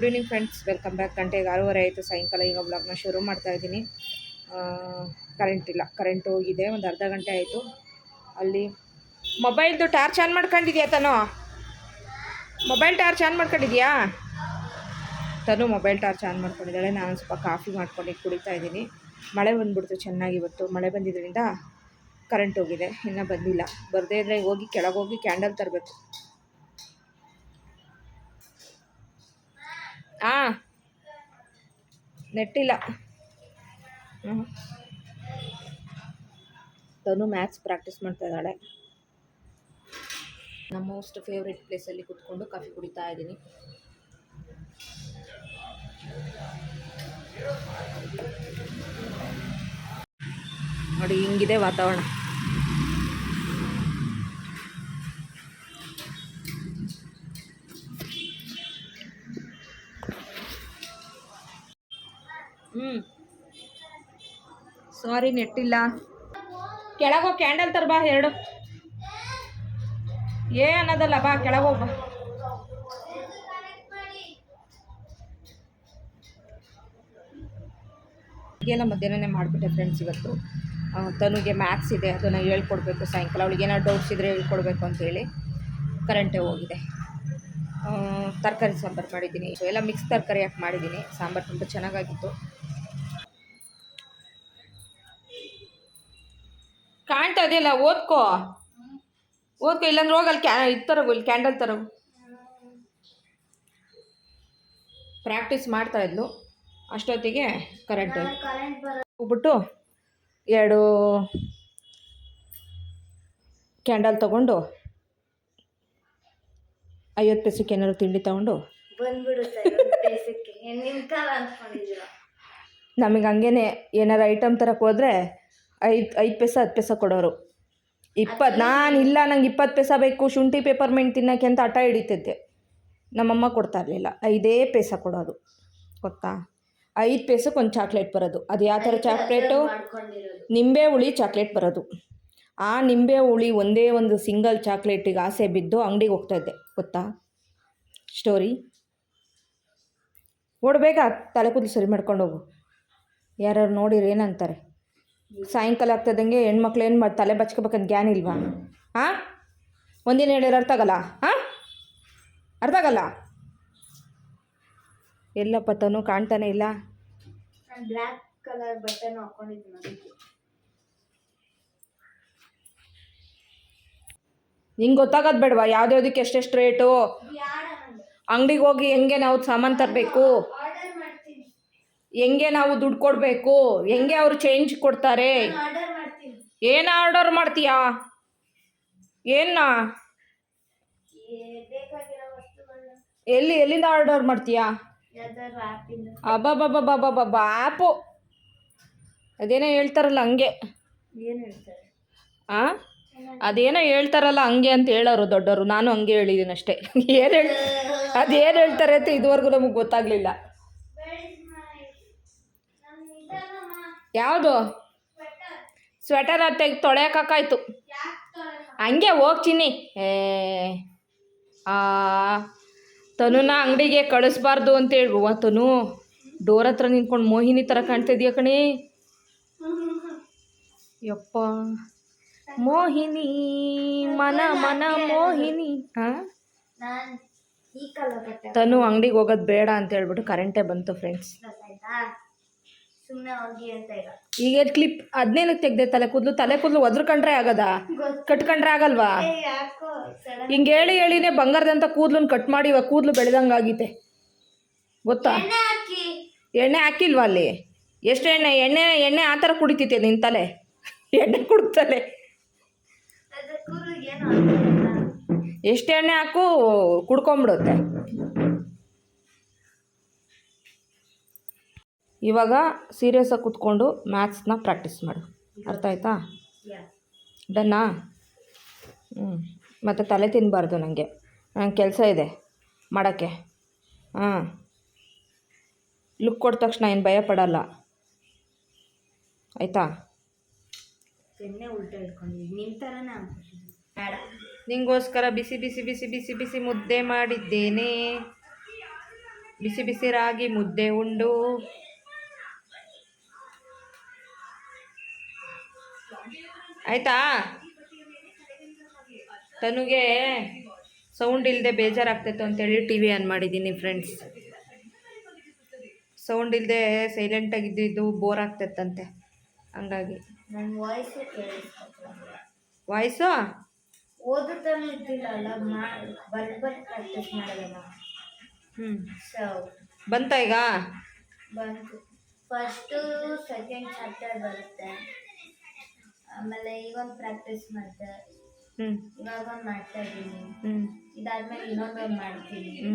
Good evening friends welcome back ಗಂಟೆಗೆ ಆರೂವರೆ ಆಯಿತು. ಸಾಯಂಕಾಲ ಈಗ ಬ್ಲಾಗ್ನ ಶುರು ಮಾಡ್ತಾ ಇದ್ದೀನಿ. ಕರೆಂಟ್ ಇಲ್ಲ. ಕರೆಂಟ್ ಹೋಗಿದೆ. ಒಂದು ಅರ್ಧ ಗಂಟೆ ಆಯಿತು. ಅಲ್ಲಿ ಮೊಬೈಲ್ದು ಟಾರ್ಚ್ ಆನ್ ಮಾಡ್ಕೊಂಡಿದ್ಯಾ ತನು? ಮೊಬೈಲ್ ಟಾರ್ಚ್ ಆನ್ ಮಾಡ್ಕೊಂಡಿದ್ಯಾ? ತನು ಮೊಬೈಲ್ ಟಾರ್ಚ್ ಆನ್ ಮಾಡ್ಕೊಂಡಿದ್ದಾಳೆ. ನಾನು ಸ್ವಲ್ಪ ಕಾಫಿ ಮಾಡ್ಕೊಂಡು ಕುಡಿತಾ ಇದ್ದೀನಿ. ಮಳೆ ಬಂದುಬಿಡ್ತು ಚೆನ್ನಾಗಿ ಇವತ್ತು. ಮಳೆ ಬಂದಿದ್ದರಿಂದ ಕರೆಂಟ್ ಹೋಗಿದೆ. ಇನ್ನೂ ಬಂದಿಲ್ಲ. ಬರದೇ ಇದ್ದರೆ ಹೋಗಿ ಕೆಳಗೆ ಹೋಗಿ ಕ್ಯಾಂಡಲ್ ತರಬೇಕು. ಹಾಂ ನೆಟ್ಟಿಲ್ಲ. ಹ್ಞೂ ತನು ಮ್ಯಾಥ್ಸ್ ಪ್ರಾಕ್ಟೀಸ್ ಮಾಡ್ತಾ ಇದ್ದಾಳೆ. ನಮ್ಮ ಮೋಸ್ಟ್ ಫೇವ್ರೆಟ್ ಪ್ಲೇಸಲ್ಲಿ ಕುತ್ಕೊಂಡು ಕಾಫಿ ಕುಡಿತಾ ಇದ್ದೀನಿ. ನೋಡಿ ಹಿಂಗಿದೆ ವಾತಾವರಣ. ಹ್ಞೂ ಸಾರಿ ನೆಟ್ಟಿಲ್ಲ. ಕೆಳಗೋಗಿ ಕ್ಯಾಂಡಲ್ ತರ್ಬಾ ಎರಡು. ಏ ಅನ್ನೋದಲ್ಲ, ಬಾ ಕೆಳಗೋಗಿ ಬಾ. ಎಲ್ಲ ಮಧ್ಯಾಹ್ನನೇ ಮಾಡಿಬಿಟ್ಟೆ ಫ್ರೆಂಡ್ಸ್ ಇವತ್ತು. ತನಗೆ ಮ್ಯಾಥ್ಸ್ ಇದೆ, ಅದನ್ನು ಹೇಳ್ಕೊಡ್ಬೇಕು ಸಾಯಂಕಾಲ. ಅವಳಿಗೆ ಏನಾದ್ರು ಡೌಟ್ಸ್ ಇದ್ದರೆ ಹೇಳ್ಕೊಡ್ಬೇಕು ಅಂತೇಳಿ ಕರೆಂಟೇ ಹೋಗಿದೆ. ತರಕಾರಿ ಸಾಂಬಾರು ಮಾಡಿದ್ದೀನಿ. ಎಲ್ಲ ಮಿಕ್ಸ್ ತರಕಾರಿ ಹಾಕಿ ಮಾಡಿದ್ದೀನಿ? ಸಾಂಬಾರು ತುಂಬ ಚೆನ್ನಾಗಾಗಿತ್ತು. ಕಾಣ್ತಾ ಇದೆಯಲ್ಲ ಓದ್ಕೋ. ಓದ್ಕೋ ಇಲ್ಲಾಂದ್ರೆ ಹೋಗಲ್ಲಿ ಕ್ಯಾ ಇದು ತರಗು ಇಲ್ಲಿ ಕ್ಯಾಂಡಲ್ ತರಗು. ಪ್ರಾಕ್ಟೀಸ್ ಮಾಡ್ತಾ ಇದ್ಲು. ಅಷ್ಟೊತ್ತಿಗೆ ಕರೆಂಟ್ ಹೋಗ್ಬಿಟ್ಟು ಎರಡು ಕ್ಯಾಂಡಲ್ ತಗೊಂಡು ಐವತ್ತು ಪೈಸಕ್ಕೆ ಏನಾದ್ರು ತಿಂಡಿ ತಗೊಂಡು ನಮಗೆ ಹಂಗೇನೆ ಏನಾರು ಐಟಮ್ ತರಕ್ಕೆ ಹೋದರೆ ಐದು ಐದು ಪೈಸೆ ಹತ್ತು ಪೈಸೆ ಕೊಡೋರು. ಇಪ್ಪತ್ತು ನಾನು ಇಲ್ಲ ನಂಗೆ ಇಪ್ಪತ್ತು ಪೈಸೆ ಬೇಕು ಶುಂಠಿ ಪೇಪರ್ಮೆಂಟ್ ತಿನ್ನೋಕ್ಕೆ ಅಂತ ಹಠ ಹಿಡಿತಿದ್ದೆ. ನಮ್ಮಮ್ಮ ಕೊಡ್ತಾ ಇರಲಿಲ್ಲ. ಐದೇ ಪೈಸೆ ಕೊಡೋದು. ಗೊತ್ತಾ? ಐದು ಪೈಸಕ್ಕೆ ಒಂದು ಚಾಕ್ಲೇಟ್ ಬರೋದು. ಅದು ಯಾವ ಥರ ಚಾಕ್ಲೇಟು ನಿಂಬೆ ಹುಳಿ ಚಾಕ್ಲೇಟ್ ಬರೋದು. ಆ ನಿಂಬೆ ಹುಳಿ ಒಂದೇ ಒಂದು ಸಿಂಗಲ್ ಚಾಕ್ಲೇಟಿಗೆ ಆಸೆ ಬಿದ್ದು ಅಂಗಡಿಗೆ ಹೋಗ್ತಾಯಿದ್ದೆ ಗೊತ್ತಾ? ಸ್ಟೋರಿ ಓಡಬೇಗ ತಲೆ ಕೂದಲು ಸರಿ ಮಾಡ್ಕೊಂಡು ಹೋಗು. ಯಾರ್ಯಾರು ನೋಡಿರಿ ಏನಂತಾರೆ? ಸಾಯಂಕಾಲ ಆಗ್ತದಂಗೆ ಹೆಣ್ಮಕ್ಳು ಏನು ಮಾಡಿ ತಲೆ ಬಚ್ಕೋಬೇಕಂತ ಜ್ಞಾನ ಇಲ್ವಾ? ಹಾಂ? ಒಂದಿನ ಹೇಳಿದ್ರೆ ಅರ್ಥ ಆಗಲ್ಲ? ಹಾಂ? ಅರ್ಥ ಆಗಲ್ಲ? ಎಲ್ಲ ಪತ್ತನು ಕಾಣ್ತಾನೆ ಇಲ್ಲ. ಬ್ಲ್ಯಾಕ್ ಕಲರ್ ಬಟ್ಟೆನೂ ಹಾಕೊಂಡಿದ್ದೀನಿ ಅದಕ್ಕೆ. ನಿಂಗೆ ಗೊತ್ತಾಗೋದು ಬೇಡವಾ? ಯಾವ್ದ್ಯಾವ್ದಕ್ಕೆ ಎಷ್ಟೆಷ್ಟು ರೇಟು ಅಂಗಡಿಗೆ ಹೋಗಿ ಹೆಂಗೆ ನಾವು ಸಾಮಾನು ತರಬೇಕು? ಹೆಂಗೆ ನಾವು ದುಡ್ಡು ಕೊಡಬೇಕು? ಹೆಂಗೆ ಅವರು ಚೇಂಜ್ ಕೊಡ್ತಾರೆ? ಏನು ಆರ್ಡರ್ ಮಾಡ್ತೀಯಾ? ಏನ? ಎಲ್ಲಿ ಎಲ್ಲಿಂದ ಆರ್ಡರ್ ಮಾಡ್ತೀಯಾ? ಅಬ್ಬಬ್ಬಬ್ಬಬ್ಬಬ್ಬ ಆ್ಯಪು ಅದೇನೋ ಹೇಳ್ತಾರಲ್ಲ ಹಂಗೆ. ಆ? ಅದೇನೋ ಹೇಳ್ತಾರಲ್ಲ ಹಂಗೆ ಅಂತ ಹೇಳೋರು ದೊಡ್ಡವರು ನಾನು ಹಂಗೆ ಹೇಳಿದ್ದೀನಿ ಅಷ್ಟೇ ಏನು ಹೇಳಿ ಅದೇನು ಹೇಳ್ತಾರೆ ಅಂತ ಇದುವರೆಗೂ ನಮಗೆ ಗೊತ್ತಾಗಲಿಲ್ಲ. ಯಾವುದು? ಸ್ವೆಟರ್ ತೆಗೆ ತೊಳೆಯಕಾಯ್ತು. ತೊಳೆಯೋಕ್ಕಾಯ್ತು ಹಂಗೆ ಹೋಗ್ತೀನಿ ಏ ಆ ತನುನ ಅಂಗಡಿಗೆ ಕಳಿಸ್ಬಾರ್ದು ಅಂತ ಹೇಳುವ ತನು ಡೋರ್ ಹತ್ರ ನಿಂತ್ಕೊಂಡು ಮೋಹಿನಿ ಥರ ಕಾಣ್ತಿದ್ಯಾ ಕಣಿ? ಯಪ್ಪ. ಮೋಹಿನಿ ಮನ ಮನ ಮೋಹಿನಿ. ಹಾಂ ತನು ಅಂಗಡಿಗೆ ಹೋಗೋದು ಬೇಡ ಅಂತ ಹೇಳ್ಬಿಟ್ಟು ಕರೆಂಟೇ ಬಂತು ಫ್ರೆಂಡ್ಸ್ ಸುಮ್ಮನೆ ಹೋಗಿ ಅಂತ ಈಗ ಕ್ಲಿಪ್ ಹದಿನೈದಕ್ಕೆ ತೆಗ್ದೆ ತಲೆ ಕೂದಲು? ತಲೆ ಕೂದಲು ಒದ್ರಕಂಡ್ರೆ ಆಗದ? ಕಟ್ಕೊಂಡ್ರೆ ಆಗಲ್ವಾ? ಏ, ಯಾಕೋ ಸಡನ್ ಹಿಂಗೆ ಹೇಳಿ ಹೇಳಿನೇ ಬಂಗಾರದಂತ ಕೂದಲನ್ನ ಕಟ್ ಮಾಡಿ ಇವಾಗ ಕೂದಲು ಬೆಳೆದಂಗೆ ಆಗೈತೆ ಗೊತ್ತಾ? ಎಣ್ಣೆ ಹಾಕಿ. ಎಣ್ಣೆ ಹಾಕಿಲ್ವಾ ಅಲ್ಲಿ? ಎಷ್ಟು ಎಣ್ಣೆ? ಎಣ್ಣೆ ಎಣ್ಣೆ ಆ ಥರ ಕುಡಿತೈತೆ ನಿನ್ನ ತಲೆ. ಎಣ್ಣೆ ಕುಡ್ತಲೆ. ಅದು ಕೂದಲಿಗೆ ಏನು ಆಗ್ತಿಲ್ಲ. ಎಷ್ಟು ಎಣ್ಣೆ ಹಾಕು? ಕುಡ್ಕೊಂಬಿಡುತ್ತೆ. ಇವಾಗ ಸೀರಿಯಸ್ಸಾಗಿ ಕೂತ್ಕೊಂಡು ಮ್ಯಾಥ್ಸ್ನ ಪ್ರಾಕ್ಟೀಸ್ ಮಾಡು. ಅರ್ಥ ಆಯ್ತಾ? ಡನ್ನಾ? ಹ್ಞೂ ಮತ್ತು ತಲೆ ತಿನ್ನಬಾರ್ದು ನನಗೆ ನಂಗೆ ಕೆಲಸ ಇದೆ ಮಾಡೋಕ್ಕೆ. ಹಾಂ. ಲುಕ್ ಕೊಟ್ಟ ತಕ್ಷಣ ಏನು ಭಯ ಪಡಲ್ಲ. ಆಯಿತಾ? ನಿಂಗೋಸ್ಕರ ಬಿಸಿ ಬಿಸಿ ಬಿಸಿ ಬಿಸಿ ಬಿಸಿ ಮುದ್ದೆ ಮಾಡಿದ್ದೇನೆ. ಬಿಸಿ ಬಿಸಿ ರಾಗಿ ಮುದ್ದೆ ಉಂಡು. ಆಯ್ತಾ? ತನಗೆ ಸೌಂಡ್ ಇಲ್ಲದೆ ಬೇಜಾರಾಗ್ತಿತ್ತು ಅಂತೇಳಿ ಟಿ ವಿ ಆನ್ ಮಾಡಿದ್ದೀನಿ ಫ್ರೆಂಡ್ಸ್ ಸೌಂಡ್ ಇಲ್ಲದೆ ಸೈಲೆಂಟಾಗಿದ್ದು ಬೋರ್ ಆಗ್ತೈತಂತೆ ಹಂಗಾಗಿ. ವಾಯ್ಸು ಓದುತ್ತಾನೆ ಪ್ರಾಕ್ಟೀಸ್ ಹ್ಞೂ ಸೊ ಬಂತ ಈಗ? ಬಂತು. ಫಸ್ಟು ಸೆಕೆಂಡ್ ಚಾಪ್ಟರ್ ಬರುತ್ತೆ. ಆಮೇಲೆ ಈಗೊಂದು ಪ್ರಾಕ್ಟೀಸ್ ಮಾಡ್ತೆ ಹ್ಞೂ ಇವಾಗ ಒಂದು ಮಾಡ್ತಾ ಇದ್ದೀನಿ. ಹ್ಞೂ ಇದಾದ್ಮೇಲೆ ಇನ್ನೊಂದೊಂದು ಮಾಡ್ತೀನಿ. ಹ್ಞೂ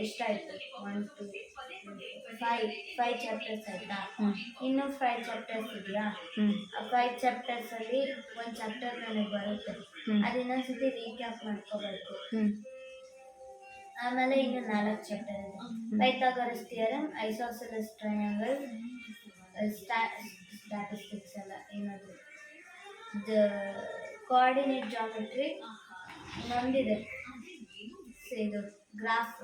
ಎಷ್ಟಾಯ್ತು? One two five five chapters ಆಯ್ತಾ? ಹ್ಮ್. ಇನ್ನು ಫೈವ್ ಚಾಪ್ಟರ್ಸ್ ಇದೆಯಾ? ಹ್ಞೂ ಆ ಫೈವ್ ಚಾಪ್ಟರ್ಸ್ ಅಲ್ಲಿ ಒಂದು ಚಾಪ್ಟರ್ ನನಗೆ ಬರುತ್ತೆ. ಹ್ಮ್. ಅದು ಇನ್ನೊಂದ್ಸತಿ ರೀಕ್ಯಾಪ್ ಮಾಡ್ಕೋಬೇಕು. ಹ್ಞೂ ಆಮೇಲೆ ಇನ್ನು ನಾಲ್ಕು ಚಾಪ್ಟರ್ ಇದೆ. Pythagoras theorem isosceles triangle statistics ಎಲ್ಲ ಏನದು ದ ಕೋಆರ್ಡಿನೇಟ್ ಜಾಮೆಟ್ರಿ ಸ- ಇದು ಗ್ರಾಫ್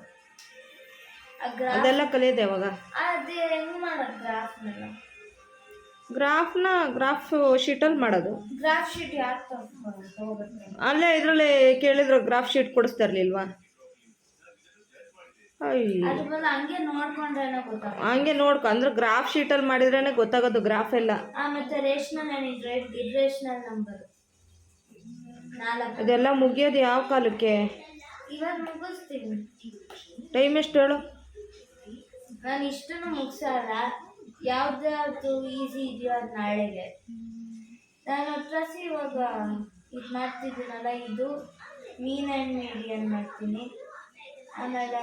ಅದೆಲ್ಲ ಕಲಿಯೋದು ಯಾವಾಗ? ಅದು ಹೆಂಗ್ ಮಾಡೋದು ಗ್ರಾಫ್ನೆಲ್ಲ ಗ್ರಾಫ್ನ ಗ್ರಾಫ್ ಶೀಟಲ್ಲಿ ಮಾಡೋದು. ಗ್ರಾಫ್ ಶೀಟ್ ಯಾಕೆ ಅಲ್ಲೇ ಇದರಲ್ಲಿ ಕೇಳಿದ್ರು ಗ್ರಾಫ್ ಶೀಟ್ ಕೊಡಿಸ್ತಾ ಇರ್ಲಿಲ್ವಾ? ಹಂಗೆ ನೋಡ್ಕೊ ಅಂದ್ರೆ ಗ್ರಾಫ್ ಶೀಟಲ್ಲಿ ಮಾಡಿದ್ರೇನೆ ಗೊತ್ತಾಗೋದು ಗ್ರಾಫ್ ಎಲ್ಲ. ಅದೆಲ್ಲ ಮುಗಿಯೋದು ಯಾವ ಕಾಲಕ್ಕೆ? ಇವಾಗ ಮುಗಿಸ್ತೀನಿ. ಟೈಮ್ ಎಷ್ಟು ಹೇಳು? ನಾನು ಇಷ್ಟನ್ನು ಮುಗಿಸಲ್ಲ. ಯಾವ್ದು ಈಸಿ ಇದೆಯೋ ಅದು ನಾಳೆಗೆ. ನಾನು ಹತ್ರಸಿ ಇವಾಗ ಇದು ಮಾಡ್ತಿದ್ದೀನಲ್ಲ ಇದು ಮೀನ್ ಆ್ಯಂಡ್ ಮೀಡಿಯನ್ ಮಾಡ್ತೀನಿ. ಆಮೇಲೆ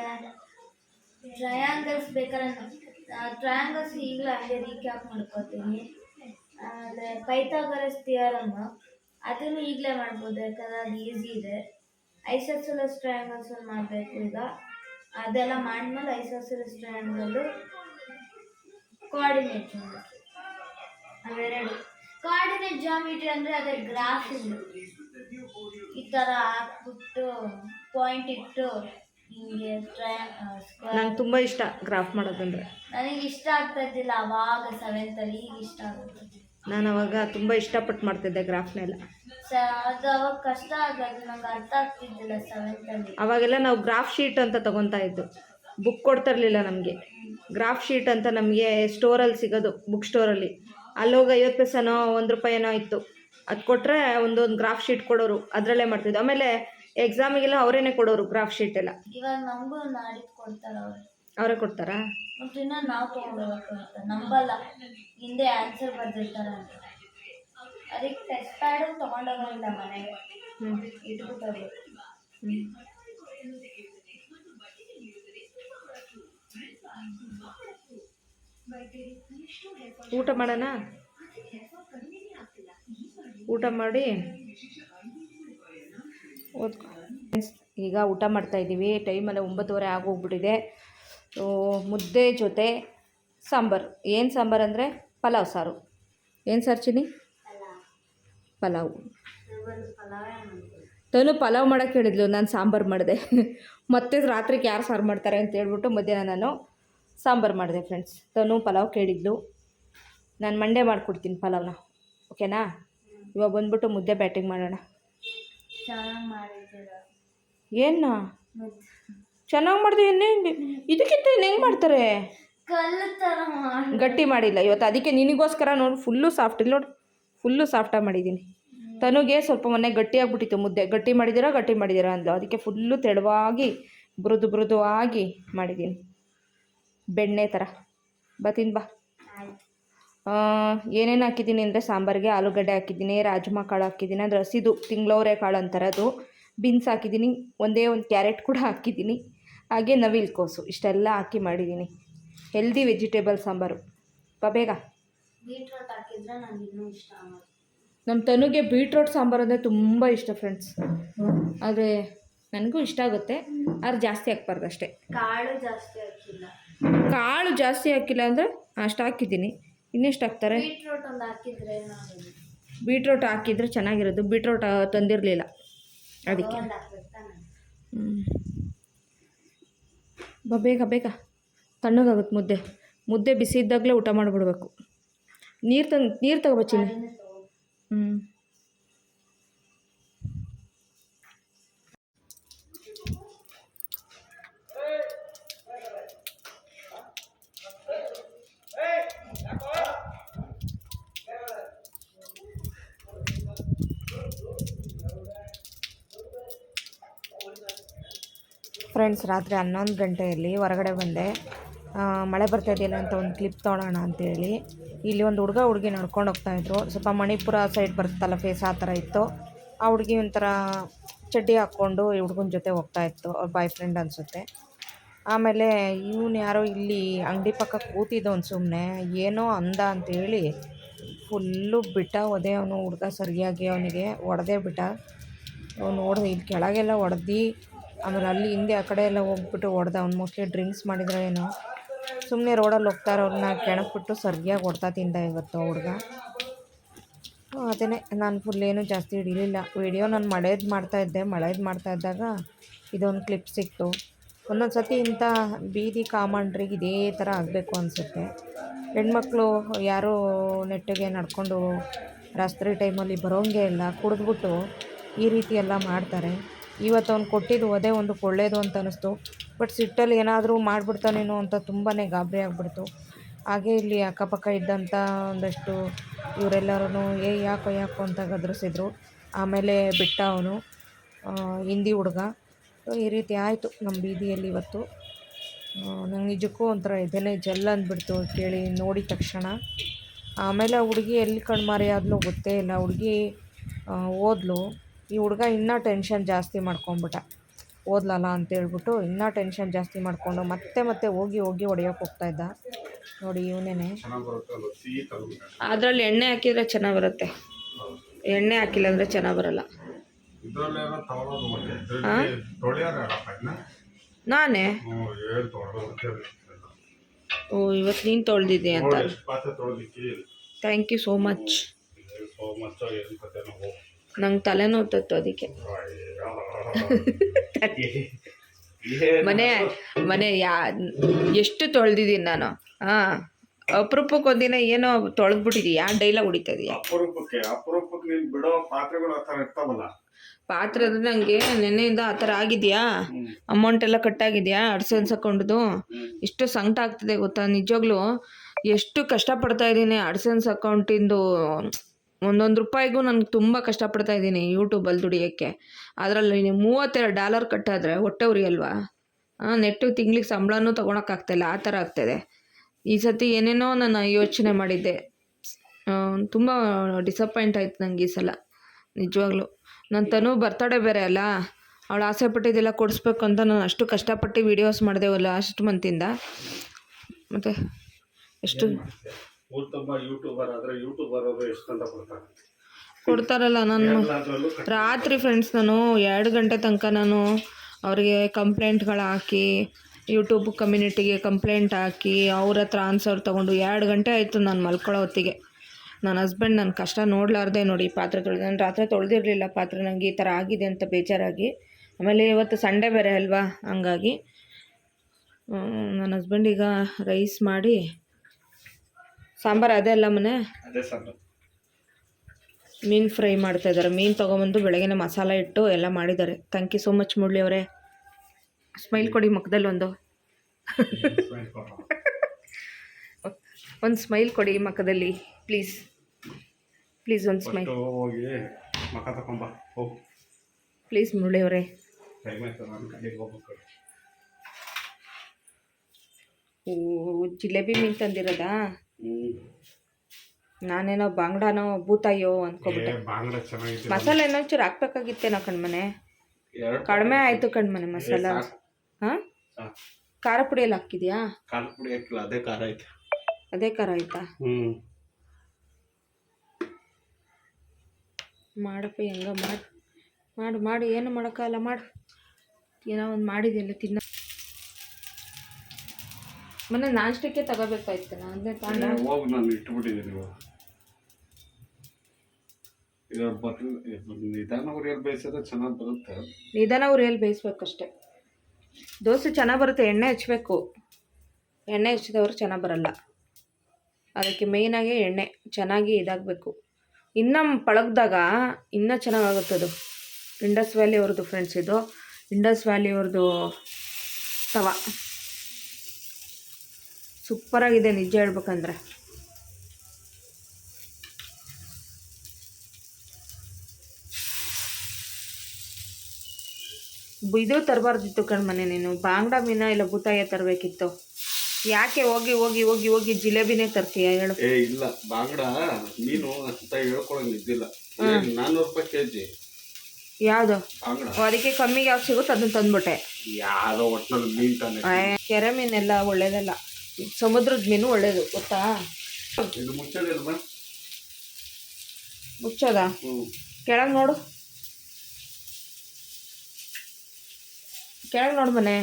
ಟ್ರಯಾಂಗಲ್ಸ್ ಬೇಕಾದ್ರೆ ಟ್ರಯಾಂಗಲ್ಸ್ ಈಗಲೂ ಹಂಗೆ ರೀಕ್ಯಾಪ್ ಮಾಡ್ಕೋತೀನಿ. ಆಮೇಲೆ ಪೈಥಾಗರಸ್ ಥಿಯರಮ್ ಅದನ್ನು ಈಗಲೇ ಮಾಡ್ಬೋದು, ಯಾಕಂದರೆ ಅದು ಈಸಿ ಇದೆ. ಐಸೋಸೆಲಸ್ ಟ್ರಯಾಂಗಲ್ಸ್ ಒಂದು ಮಾಡಬೇಕು ಈಗ. ಅದೆಲ್ಲ ಮಾಡಿದ್ಮೇಲೆ ಐಸೋಸೆಲಸ್ ಟ್ರಯಾಂಗಲ್ಲು ಕೋಆರ್ಡಿನೇಟ್ ಜಾಮಿಟ್ರಿ ಅವೆರಡು ಕೋಆರ್ಡಿನೇಟ್ ಜಾಮಿಟ್ರಿ ಅಂದರೆ ಅದೇ ಗ್ರಾಫ್ ಈ ಥರ ಹಾಕ್ಬಿಟ್ಟು ಪಾಯಿಂಟ್ ಇಟ್ಟು ಹಿಂಗೆ ನಂಗೆ ತುಂಬ ಇಷ್ಟ ಗ್ರಾಫ್ ಮಾಡೋದಂದ್ರೆ. ನನಗೆ ಇಷ್ಟ ಆಗ್ತಾ ಇದ್ದಿಲ್ಲ ಅವಾಗ ಸೆವೆಂತಲ್ಲಿ ಈಗ ಇಷ್ಟ ಆಗುತ್ತೆ ನಾನು ಅವಾಗ ತುಂಬ ಇಷ್ಟಪಟ್ಟು ಮಾಡ್ತಿದ್ದೆ ಗ್ರಾಫ್ನೆಲ್ಲ ಅದು ಅವಾಗ ಕಷ್ಟ ಆಗೋದು ನಂಗೆ ಅರ್ಥ ಆಗ್ತಿದ್ದಿಲ್ಲ ಸೆವೆಂತಲ್ಲಿ ಅವಾಗೆಲ್ಲ ನಾವು ಗ್ರಾಫ್ ಶೀಟ್ ಅಂತ ತಗೊತಾ ಇದ್ದು. ಬುಕ್ ಕೊಡ್ತಾ ಇರಲಿಲ್ಲ ನಮಗೆ. ಗ್ರಾಫ್ ಶೀಟ್ ಅಂತ ನಮಗೆ ಸ್ಟೋರಲ್ಲಿ ಸಿಗೋದು ಬುಕ್ ಸ್ಟೋರಲ್ಲಿ ಅಲ್ಲೋಗಿ ಐವತ್ತು ಪೈಸನೋ ಒಂದು ರೂಪಾಯಿನೋ ಇತ್ತು. ಅದು ಕೊಟ್ಟರೆ ಒಂದೊಂದು ಗ್ರಾಫ್ ಶೀಟ್ ಕೊಡೋರು ಅದರಲ್ಲೇ ಮಾಡ್ತಿದ್ದು. ಆಮೇಲೆ ಎಕ್ಸಾಮಿಗೆಲ್ಲ ಅವರೇನೆ ಕೊಡೋರು ಗ್ರಾಫ್ ಶೀಟ್ ಎಲ್ಲ. ಇವಾಗ ನಮಗೂ ನಾಡಿದ್ದು ಕೊಡ್ತಾರೆ ಅವ್ರು. ಅವರೇ ಕೊಡ್ತಾರಾ? ಮತ್ತು ಇನ್ನೂ ನಾವು ತೊಗೊಂಡೋಗ್ಬೇಕು ನಂಬಲ್ಲ. ಹಿಂದೆ ಆನ್ಸರ್ ಬರ್ದಿರ್ತಾರೆ ಅಂತ. ಅದಕ್ಕೆ ಟೆಸ್ಟ್ ಪ್ಯಾಡು ತೊಗೊಂಡೋಗಿಲ್ಲ ಮನೆಗೆ ಹ್ಞೂ ಇಟ್ಬಿಟ್ಟು ಹೋಗ್ಬೇಕು ಹ್ಞೂ ಊಟ ಮಾಡೋಣ? ಊಟ ಮಾಡಿ. ಈಗ ಊಟ ಮಾಡ್ತಾ ಇದ್ದೀವಿ. ಟೈಮಲ್ಲಿ ಒಂಬತ್ತುವರೆ ಆಗೋಗ್ಬಿಟ್ಟಿದೆ. ಮುದ್ದೆ ಜೊತೆ ಸಾಂಬಾರು. ಏನು ಸಾಂಬಾರು ಅಂದರೆ? ಪಲಾವ್ ಸಾರು. ಏನು ಸಾರು ಚಿನಿ ಪಲಾವ್. ತನು ಪಲಾವ್ ಮಾಡೋಕ್ಕೆ ಹೇಳಿದ್ಲು, ನಾನು ಸಾಂಬಾರು ಮಾಡಿದೆ. ಮತ್ತೆ ರಾತ್ರಿಗೆ ಯಾರು ಸಾರು ಮಾಡ್ತಾರೆ ಅಂತ ಹೇಳ್ಬಿಟ್ಟು ಮಧ್ಯಾಹ್ನ ನಾನು ಸಾಂಬಾರು ಮಾಡಿದೆ ಫ್ರೆಂಡ್ಸ್ ತನು ಪಲಾವ್ ಕೇಳಿದ್ಲು. ನಾನು ಮಂಡೇ ಮಾಡಿಕೊಡ್ತೀನಿ ಪಲಾವ್ನ. ಓಕೆನಾ ಇವಾಗ ಬಂದ್ಬಿಟ್ಟು ಮುದ್ದೆ ಬ್ಯಾಟಿಂಗ್ ಮಾಡೋಣ. ಚೆನ್ನಾಗಿ ಮಾಡಿದ್ದೀರ? ಏನು ಚೆನ್ನಾಗಿ ಮಾಡಿದೆ ಇನ್ನೇನು ಇದಕ್ಕಿಂತ ಇನ್ನು ಹೆಂಗೆ ಮಾಡ್ತಾರೆ? ಕಲ್ಲು ಥರ ಮಾಡಿ. ಗಟ್ಟಿ ಮಾಡಿಲ್ಲ ಇವತ್ತು ಅದಕ್ಕೆ ನಿನಗೋಸ್ಕರ ನೋಡಿ ಫುಲ್ಲು ಸಾಫ್ಟ್ ಇಲ್ಲ ನೋಡಿ ಫುಲ್ಲು ಸಾಫ್ಟಾಗಿ ಮಾಡಿದ್ದೀನಿ. ತನುಗೆ ಸ್ವಲ್ಪ ಮೊನ್ನೆ ಗಟ್ಟಿಯಾಗ್ಬಿಟ್ಟಿತ್ತು ಮುದ್ದೆ ಗಟ್ಟಿ ಮಾಡಿದ್ದೀರಾ ಗಟ್ಟಿ ಮಾಡಿದ್ದೀರಾ ಅಂದ್ಲು ಅದಕ್ಕೆ ಫುಲ್ಲು ತೆಳುವಾಗಿ ಮೃದು ಮೃದುವಾಗಿ ಮಾಡಿದ್ದೀನಿ. ಬೆಣ್ಣೆ ಥರ ಬತ್ತೀನಿ ಬಾ ಆಯ್ತು. ಏನೇನು ಹಾಕಿದ್ದೀನಿ ಅಂದರೆ ಸಾಂಬಾರಿಗೆ ಆಲೂಗಡ್ಡೆ ಹಾಕಿದ್ದೀನಿ ರಾಜ್ಮಾ ಕಾಳು ಹಾಕಿದ್ದೀನಿ ಅಂದರೆ ಹಸಿದು ತಿಂಗಳವರೆ ಕಾಳು ಅಂತಾರೆ ಅದು ಬೀನ್ಸ್ ಹಾಕಿದ್ದೀನಿ ಒಂದೇ ಒಂದು ಕ್ಯಾರೆಟ್ ಕೂಡ ಹಾಕಿದ್ದೀನಿ. ಹಾಗೆ ನವಿಲ್ ಕೋಸು ಇಷ್ಟೆಲ್ಲ ಹಾಕಿ ಮಾಡಿದ್ದೀನಿ. Healthy vegetable sambar. ಬಾ ಬೇಗ. ಬೀಟ್ರೋಟ್ ಹಾಕಿದ್ರೆ ನನಗೆ ಇನ್ನೂ ಇಷ್ಟ ಆಗೋದು. ನಮ್ಮ ತನುಗೆ ಬೀಟ್ರೋಟ್ ಸಾಂಬಾರು ಅಂದರೆ ತುಂಬ ಇಷ್ಟ ಫ್ರೆಂಡ್ಸ್ ಆದರೆ ನನಗೂ ಇಷ್ಟ ಆಗುತ್ತೆ. ಆದ್ರೆ ಜಾಸ್ತಿ ಹಾಕ್ಬಾರ್ದು ಅಷ್ಟೇ. ಕಾಳು ಜಾಸ್ತಿ ಹಾಕಿಲ್ಲ. ಕಾಳು ಜಾಸ್ತಿ ಹಾಕಿಲ್ಲ ಅಂದರೆ ಅಷ್ಟು ಹಾಕಿದ್ದೀನಿ. ಇನ್ನೆಷ್ಟು ಹಾಕ್ತಾರೆ? ಬೀಟ್ರೋಟ್ ಹಾಕಿದ್ರೆ ಚೆನ್ನಾಗಿರೋದು. ಬೀಟ್ರೋಟ್ ತಂದಿರಲಿಲ್ಲ. ಅದಕ್ಕೆ. ಬಾ ಬೇಗ ಬೇಗ. ತಣ್ಣಗಾಗುತ್ತೆ ಮುದ್ದೆ. ಮುದ್ದೆ ಬಿಸಿ ಇದ್ದಾಗಲೇ ಊಟ ಮಾಡಿಬಿಡ್ಬೇಕು. ನೀರು ತಂದು ನೀರು ತಗೋಬಚ್ಚಿನಿ ಹ್ಞೂ ಫ್ರೆಂಡ್ಸ್ ರಾತ್ರಿ ಹನ್ನೊಂದು ಗಂಟೆಯಲ್ಲಿ ಹೊರಗಡೆ ಬಂದೆ. ಮಳೆ ಬರ್ತಾ ಇದೆಯಲ್ಲ ಅಂತ ಒಂದು ಕ್ಲಿಪ್ ತೊಗೊಳೋಣ ಅಂತೇಳಿ ಇಲ್ಲಿ ಒಂದು ಹುಡುಗ ಹುಡುಗಿ ನಡ್ಕೊಂಡು ಹೋಗ್ತಾಯಿದ್ರು ಸ್ವಲ್ಪ ಮಣಿಪುರ ಸೈಡ್ ಬರುತ್ತಲ್ಲ ಫೇಸ್ ಆ ಥರ ಇತ್ತು. ಆ ಹುಡುಗಿ ಒಂಥರ ಚಡ್ಡಿ ಹಾಕ್ಕೊಂಡು ಈ ಹುಡುಗನ ಜೊತೆ ಹೋಗ್ತಾ ಇತ್ತು. ಅವ್ರ ಬಾಯ್ ಫ್ರೆಂಡ್ ಅನಿಸುತ್ತೆ. ಆಮೇಲೆ ಇವನು ಯಾರೋ ಇಲ್ಲಿ ಅಂಗಡಿ ಪಕ್ಕ ಒಂದು ಸುಮ್ಮನೆ ಏನೋ ಅಂದ ಅಂತೇಳಿ ಫುಲ್ಲು ಬಿಟ್ಟ ಒದೆ ಅವನು ಹುಡುಗ ಸರಿಯಾಗಿ ಅವನಿಗೆ ಹೊಡೆದೇ ಬಿಟ್ಟ. ಅವ್ನು ನೋಡಿದೆ ಇಲ್ಲಿ ಕೆಳಗೆಲ್ಲ ಹೊಡೆದು ಆಮೇಲೆ ಅಲ್ಲಿ ಹಿಂದೆ ಆ ಕಡೆ ಎಲ್ಲ ಹೋಗ್ಬಿಟ್ಟು ಹೊಡೆದ. ಅವ್ನು ಮೋಸ್ಟ್ಲಿ ಡ್ರಿಂಕ್ಸ್ ಮಾಡಿದ್ರೆ ಏನೋ. ಸುಮ್ಮನೆ ರೋಡಲ್ಲಿ ಹೋಗ್ತಾರೆ ಅವ್ರನ್ನ ಕೆಣಕ್ಬಿಟ್ಟು ಸರಿಯಾಗಿ ಹೊಡ್ತಾ ತಿಂದ ಇವತ್ತು ಹುಡುಗ. ಅದೇ ನಾನು ಫುಲ್ ಏನು ಜಾಸ್ತಿ ಹಿಡಿಲಿಲ್ಲ. ವಿಡಿಯೋ ನಾನು ಮಳೆದು ಮಾಡ್ತಾಯಿದ್ದೆ ಮಳೆದು ಮಾಡ್ತಾ ಇದ್ದಾಗ ಇದೊಂದು ಕ್ಲಿಪ್ ಸಿಕ್ತು. ಒಂದೊಂದು ಸತಿ ಇಂಥ ಬೀದಿ ಕಾಮಂಡ್ರಿಗೆ ಇದೇ ಥರ ಆಗಬೇಕು ಅನಿಸುತ್ತೆ. ಹೆಣ್ಮಕ್ಳು ಯಾರೂ ನೆಟ್ಟಿಗೆ ನಡ್ಕೊಂಡು ರಾತ್ರಿ ಟೈಮಲ್ಲಿ ಬರೋಂಗೆ ಇಲ್ಲ. ಕುಡಿದ್ಬಿಟ್ಟು ಈ ರೀತಿ ಎಲ್ಲ ಮಾಡ್ತಾರೆ. ಇವತ್ತು ಅವ್ನು ಕೊಟ್ಟಿದ್ದು ಅದೇ ಒಂದು ಒಳ್ಳೆಯದು ಅಂತ ಅನ್ನಿಸ್ತು. ಬಟ್ ಸಿಟ್ಟಲ್ಲಿ ಏನಾದರೂ ಮಾಡಿಬಿಡ್ತಾನೇನೋ ಅಂತ ತುಂಬಾ ಗಾಬರಿ ಆಗಿಬಿಡ್ತು. ಹಾಗೆ ಇಲ್ಲಿ ಅಕ್ಕಪಕ್ಕ ಇದ್ದಂಥ ಒಂದಷ್ಟು ಇವರೆಲ್ಲರೂ ಏ, ಯಾಕೋ ಯಾಕೋ ಅಂತ ಗದರಿಸಿದ್ರು. ಆಮೇಲೆ ಬಿಟ್ಟ ಅವನು ಹಿಂದಿ ಹುಡುಗ. ಈ ರೀತಿ ಆಯಿತು ನಮ್ಮ ಬೀದಿಯಲ್ಲಿ ಇವತ್ತು. ನಂಗೆ ನಿಜಕ್ಕೂ ಒಂಥರ ಇದೆಲ್ಲ ಜಲ್ ಅಂದ್ಬಿಡ್ತು ಕೇಳಿ ನೋಡಿದ ತಕ್ಷಣ. ಆಮೇಲೆ ಆ ಹುಡುಗಿ ಎಲ್ಲಿ ಕಣ್ಮಾರಿ ಆದಲೂ ಗೊತ್ತೇ ಇಲ್ಲ. ಹುಡುಗಿ ಓದ್ಲು. ಈ ಹುಡುಗ ಇನ್ನೂ ಟೆನ್ಷನ್ ಜಾಸ್ತಿ ಮಾಡ್ಕೊಂಬಿಟ್ಟ ಓದ್ಲಲ್ಲ ಅಂತೇಳ್ಬಿಟ್ಟು ಇನ್ನೂ ಟೆನ್ಷನ್ ಜಾಸ್ತಿ ಮಾಡಿಕೊಂಡು ಮತ್ತೆ ಮತ್ತೆ ಹೋಗಿ ಹೋಗಿ ಹೊಡೆಯೋಕೆ ಹೋಗ್ತಾ ಇದ್ದ. ನೋಡಿ ಇವನೇನೆ. ತಗೊಂಡ್ರೆ ಅದರಲ್ಲಿ ಎಣ್ಣೆ ಹಾಕಿದರೆ ಚೆನ್ನಾಗಿ ಬರುತ್ತೆ. ಎಣ್ಣೆ ಹಾಕಿಲ್ಲ ಅಂದರೆ ಚೆನ್ನಾಗಿ ಬರಲ್ಲ. ನಾನೇ? ಓ ಇವತ್ತು ನೀನು ತೊಳೆದಿದ್ದೆ ಅಂತ. ಥ್ಯಾಂಕ್ ಯು ಸೋ ಮಚ್ ನಂಗೆ ತಲೆನೋವು ತತ್ತು ಅದಕ್ಕೆ. ಮನೆ ಮನೆ ಯಾ ಎಷ್ಟು ತೊಳೆದಿದ್ದೀನಿ ನಾನು? ಹಾಂ ಅಪರೂಪಕ್ಕೆ ಒಂದಿನ ಏನೋ ತೊಳೆದ್ಬಿಟ್ಟಿದೀಯಾ? ಡೈಲ ಡೈಲಾಗ್ ಇದೀಯಾ ಅಪರೂಪಕ್ಕೆ ಅಪರೂಪಕ್ಕೆ ನೀನು ಬಿಡೋ ಪಾತ್ರೆಗಳು ಆ ಥರ ಇರ್ತಾವಲ್ಲ. ಪಾತ್ರೆ ನನಗೆ ನೆನ್ನೆಯಿಂದ ಆ ಥರ ಆಗಿದೆಯಾ. ಅಮೌಂಟ್ ಎಲ್ಲ ಕಟ್ಟಾಗಿದೆಯಾ? ಅಡ್ಸೆನ್ಸ್ ಹಾಕೊಂಡಿದ್ದು ಎಷ್ಟು ಸಂಕಟ ಆಗ್ತಿದೆ ಗೊತ್ತಾ ನಿಜವಾಗ್ಲೂ? ಎಷ್ಟು ಕಷ್ಟಪಡ್ತಾ ಇದ್ದೀನಿ ಅಡ್ಸೆನ್ಸ್ ಅಕೌಂಟಿಂದು ಒಂದೊಂದು ರೂಪಾಯಿಗೂ ನನಗೆ ತುಂಬ ಕಷ್ಟಪಡ್ತಾ ಇದ್ದೀನಿ ಯೂಟ್ಯೂಬಲ್ಲಿ ದುಡಿಯೋಕ್ಕೆ. ಅದರಲ್ಲಿ ಮೂವತ್ತೆರಡು ಡಾಲರ್ ಕಟ್ಟಾದರೆ ಹೊಟ್ಟೆ ಉರಿ ಅಲ್ವಾ ನೆಟ್ಟು ತಿಂಗ್ಳಿಗೆ ಸಂಬಳನೂ ತೊಗೊಳಕ್ಕಾಗ್ತಾಯಿಲ್ಲ ಆ ಥರ ಆಗ್ತಾಯಿದೆ ಈ ಸತಿ ಏನೇನೋ ನಾನು ಯೋಚನೆ ಮಾಡಿದ್ದೆ. ತುಂಬ ಡಿಸಪಾಯಿಂಟ್ ಆಯ್ತು ನನಗೆ ಈ ಸಲ, ನಿಜವಾಗ್ಲೂ. ನನ್ನ ತನು ಬರ್ತಡೇ ಬೇರೆ ಅಲ್ಲ, ಅವಳು ಆಸೆ ಪಟ್ಟಿದ್ದೆಲ್ಲ ಕೊಡಿಸ್ಬೇಕು ಅಂತ ನಾನು ಅಷ್ಟು ಕಷ್ಟಪಟ್ಟು ವೀಡಿಯೋಸ್ ಮಾಡಿದೆವಲ್ಲ ಅಷ್ಟು ಮಂತಿಂದ ಮತ್ತು, ಎಷ್ಟು? ತುಂಬ ಯೂಟ್ಯೂಬರ್ ಆದರೆ ಯೂಟ್ಯೂಬರ್ ಅವರು ಎಷ್ಟು ಅಂತ ಕೊಡ್ತಾರೆ. ಕೊಡ್ತಾರಲ್ಲ ನಾನು ರಾತ್ರಿ ಫ್ರೆಂಡ್ಸ್ ನಾನು ಎರಡು ಗಂಟೆ ತನಕ ನಾನು ಅವರಿಗೆ ಕಂಪ್ಲೇಂಟ್ಗಳು ಹಾಕಿ ಯೂಟ್ಯೂಬ್ ಕಮ್ಯುನಿಟಿಗೆ ಕಂಪ್ಲೇಂಟ್ ಹಾಕಿ ಅವ್ರ ಹತ್ರ ಆನ್ಸರ್ ತೊಗೊಂಡು ಎರಡು ಗಂಟೆ ಆಯಿತು ನಾನು ಮಲ್ಕೊಳ್ಳೋ ಹೊತ್ತಿಗೆ. ನನ್ನ ಹಸ್ಬೆಂಡ್ ನನ್ನ ಕಷ್ಟ ನೋಡಲಾರ್ದೆ ನೋಡಿ ಪಾತ್ರೆ ತೊಳೆದು ನಾನು ರಾತ್ರಿ ತೊಳೆದಿರಲಿಲ್ಲ ಪಾತ್ರೆ ನನಗೆ ಈ ಥರ ಆಗಿದೆ ಅಂತ ಬೇಜಾರಾಗಿ. ಆಮೇಲೆ ಇವತ್ತು ಸಂಡೇ ಬೇರೆ ಅಲ್ವಾ? ಹಂಗಾಗಿ ನನ್ನ ಹಸ್ಬೆಂಡ್ ಈಗ ರೈಸ್ ಮಾಡಿ ಸಾಂಬಾರು ಅದೇ ಅಲ್ಲ ಮನೆ? ಅದೇ ಮೀನು ಫ್ರೈ ಮಾಡ್ತಾ ಇದ್ದಾರೆ. ಮೀನು ತೊಗೊಂಬಂದು ಬೆಳಗ್ಗೆ ಮಸಾಲ ಇಟ್ಟು ಎಲ್ಲ ಮಾಡಿದ್ದಾರೆ. Thank you so much Murali ಅವರೇ. ಸ್ಮೈಲ್ ಕೊಡಿ ಮುಖದಲ್ಲಿ ಒಂದು. ಒಂದು ಸ್ಮೈಲ್ ಕೊಡಿ ಮುಖದಲ್ಲಿ ಪ್ಲೀಸ್ ಪ್ಲೀಸ್ ಒಂದು ಸ್ಮೈಲ್ ಪ್ಲೀಸ್ ಮುರಳಿ ಅವರೇ. ಓ ಜಿಲೇಬಿ ಮೀನು ತಂದಿರೋದಾ? ನಾನೇನೋ ಬಾಂಗ್ಡಾನೋ ಭೂತಾಯೋ ಅನ್ಕೋಬಿಟ್ಟೆ. ಮಸಾಲ ಚೆನ್ನಾಗಿದೆ ಮಸಾಲೆ ಹಾಕ್ಬೇಕಾಗಿತ್ತೇನೋ ಕಣ್ಮನೆ. ಕಡಿಮೆ ಆಯ್ತು ಕಣ್ಮನೆ ಮಸಾಲ. ಹಾಂ. ಖಾರ ಪುಡಿ ಎಲ್ಲ ಹಾಕಿದ್ಯಾ? ಖಾರ ಪುಡಿ ಹಾಕಿಲ್ಲ ಅದೇ ಖಾರ ಐತೆ. ಅದೇ ಖಾರ ಆಯ್ತಾ? ಹ್ಞೂ ಮಾಡಪ್ಪ ಹೆಂಗ ಮಾಡು. ಮಾಡು ಮಾಡು ಏನು ಮಾಡೋಕ್ಕಾಗಲ್ಲ ಮಾಡು. ಏನೋ ಒಂದು ಮಾಡಿದೆಯಲ್ಲ ತಿನ್ನ. ಮೊನ್ನೆ ನಾಷ್ಟಕ್ಕೆ ತಗೋಬೇಕಾಯ್ತು ನಾನು ಅದೇ ತಾಂಡ ಹೋಗಿ ನಾನು ಇಟ್ಬಿಟ್ಟಿದ್ದೀನಿ ಇವಾಗ. ಈಗ ಬರ್ ನಿಧಾನ ಉರಿಯಲ್ಲಿ ಬೇಯಿಸಿದ್ರೆ ಚೆನ್ನಾಗಿ ಬರುತ್ತೆ. ನಿಧಾನ ಉರಿಯಲ್ಲಿ ಬೇಯಿಸ್ಬೇಕಷ್ಟೆ. ದೋಸೆ ಚೆನ್ನಾಗಿ ಬರುತ್ತೆ ಎಣ್ಣೆ ಹಚ್ಚಬೇಕು ಎಣ್ಣೆ ಹಚ್ಚಿದವರು ಚೆನ್ನಾಗಿ ಬರಲ್ಲ. ಅದಕ್ಕೆ ಮೇಯ್ನಾಗಿ ಎಣ್ಣೆ ಚೆನ್ನಾಗಿ ಇದಾಗಬೇಕು. ಇನ್ನೂ ಪಳಗ್ದಾಗ ಇನ್ನೂ ಅದು. ಇಂಡಸ್ ವ್ಯಾಲಿ ಅವ್ರದ್ದು ಫ್ರೆಂಡ್ಸ್ ಇದು. ಇಂಡಸ್ ವ್ಯಾಲಿ ಅವ್ರದ್ದು ತವ. ಸೂಪರಾಗಿದೆ ನಿಜ ಹೇಳ್ಬೇಕಂದ್ರೆ. ಇದು ತರಬಾರ್ದಿತ್ತು ಕಣ್ಮನೆ ನೀನು. ಬಾಂಗ್ಡಾ ಮೀನ ಇಲ್ಲ ಬೂತಾಯ ತರಬೇಕಿತ್ತು? ಯಾಕೆ ಹೋಗಿ ಹೋಗಿ ಹೋಗಿ ಹೋಗಿ ಜಿಲೇಬಿನೇ ತರ್ತೀಯ ಹೇಳು. ಏ ಇಲ್ಲ. ಬಾಂಗ್ಡಾ ಮೀನು ಅಂತ ಹೇಳ್ಕೊಳಂಗ್ ಇದ್ದಿಲ್ಲ. ನಾನ್ನೂರು ರೂಪಾಯಿ ಕೆಜಿ. ಯಾವುದು? ಯಾವ್ದು ಅದಕ್ಕೆ ಕಮ್ಮಿಗೆ ಯಾವ್ದು ಸಿಗುತ್ತೆ ಅದನ್ನ ತಂದ್ಬಿಟ್ಟೆ. ಯಾವ್ದೋ ಒಟ್ಟಿನಲ್ಲಿ ಮೀನ್ ತಾನೆ ಕೆರೆ ಮೀನೆಲ್ಲ ಒಳ್ಳೇದಲ್ಲ. ಸಮುದ್ರದ ಮೀನು ಒಳ್ಳೇದು ಗೊತ್ತಾ? ಮುಚ್ಚೋದ ಕೆಳಗೆ ನೋಡು. ಕೆಳಗೆ ನೋಡು ಮನೆ.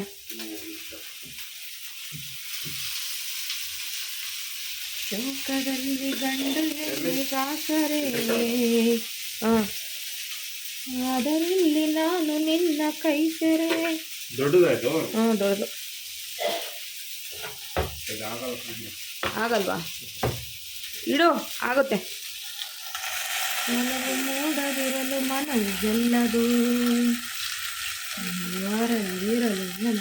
ಶೋಕದಲ್ಲಿ ಗಂಡು ಹೆಣ್ಣಿಗಾಸರೆ ಹಾಂ. ಅದರಲ್ಲಿ ನಾನು ನಿನ್ನ ಕೈ ಸೆರೆ ದೊಡ್ಡದಾಯ್ತು? ಹ್ಞೂ ದೊಡ್ಡದು. ಆಗಲ್ವಾ? ಇಡು ಆಗುತ್ತೆ. ಮನವು ಮೂಡದಿರಲು ಮನವು ಗೆಲ್ಲದು ವಾರವಿರಲು ನನ್ನ